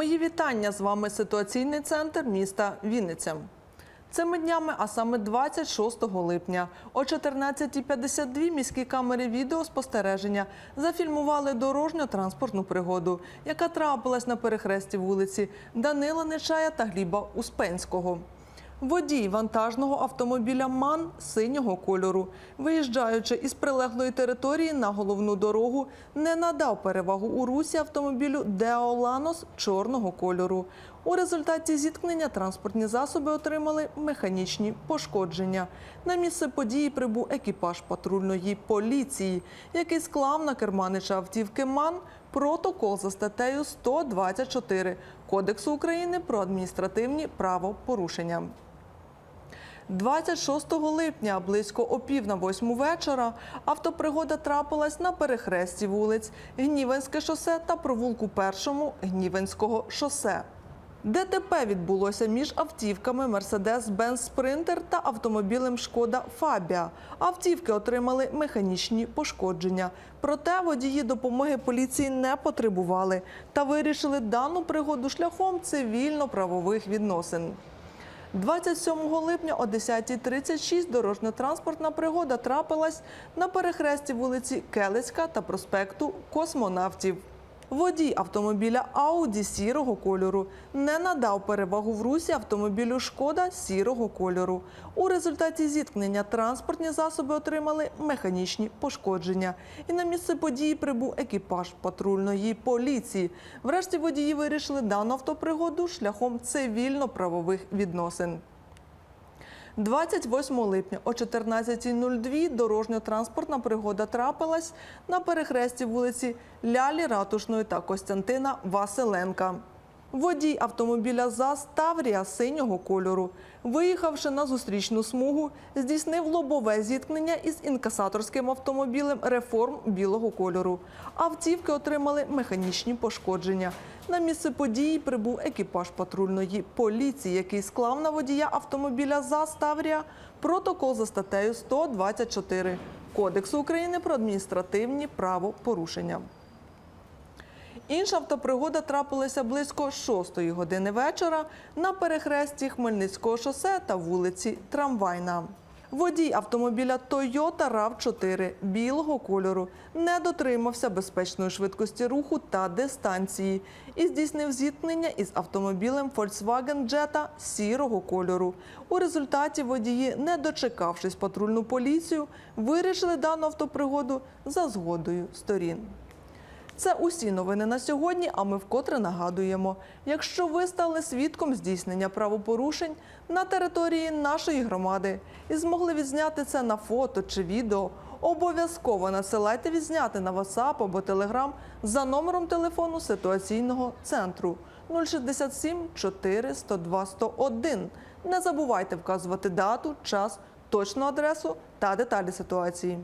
Мої вітання з вами ситуаційний центр міста Вінниця. Цими днями, а саме 26 липня, о 14.52 міські камери відеоспостереження зафільмували дорожньо-транспортну пригоду, яка трапилась на перехресті вулиці Данила Нечая та Гліба Успенського. Водій вантажного автомобіля МАН синього кольору, виїжджаючи із прилеглої території на головну дорогу, не надав перевагу у русі автомобілю Део Ланос чорного кольору. У результаті зіткнення транспортні засоби отримали механічні пошкодження. На місце події прибув екіпаж патрульної поліції, який склав на керманича автівки МАН протокол за статтею 124 Кодексу України про адміністративні правопорушення. 26 липня, близько о пів на восьму вечора, автопригода трапилась на перехресті вулиць Гнівенське шосе та провулку першому Гнівенського шосе. ДТП відбулося між автівками Mercedes-Benz Sprinter та автомобілем Шкода Фабія. Автівки отримали механічні пошкодження. Проте водії допомоги поліції не потребували та вирішили дану пригоду шляхом цивільно-правових відносин. 27 липня о 10.36 дорожньо-транспортна пригода трапилась на перехресті вулиці Келицька та проспекту Космонавтів. Водій автомобіля Ауді сірого кольору не надав перевагу в русі автомобілю Шкода сірого кольору. У результаті зіткнення транспортні засоби отримали механічні пошкодження. І на місце події прибув екіпаж патрульної поліції. Врешті водії вирішили дану автопригоду шляхом цивільно-правових відносин. 28 липня о 14.02 дорожньо-транспортна пригода трапилась на перехресті вулиці Лялі Ратушної та Костянтина Василенка. Водій автомобіля ЗАЗ Таврія синього кольору, виїхавши на зустрічну смугу, здійснив лобове зіткнення із інкасаторським автомобілем реформ білого кольору. Автівки отримали механічні пошкодження. На місце події прибув екіпаж патрульної поліції, який склав на водія автомобіля ЗАЗ Таврія протокол за статтею 124 Кодексу України про адміністративні правопорушення. Інша автопригода трапилася близько 6 години вечора на перехресті Хмельницького шосе та вулиці Трамвайна. Водій автомобіля Toyota RAV4 білого кольору не дотримався безпечної швидкості руху та дистанції і здійснив зіткнення із автомобілем Volkswagen Jetta сірого кольору. У результаті водії, не дочекавшись патрульну поліцію, вирішили дану автопригоду за згодою сторін. Це усі новини на сьогодні. А ми вкотре нагадуємо: якщо ви стали свідком здійснення правопорушень на території нашої громади і змогли відзняти це на фото чи відео, обов'язково надсилайте відзняти на WhatsApp або Telegram за номером телефону ситуаційного центру 067 4 102 101. Не забувайте вказувати дату, час, точну адресу та деталі ситуації.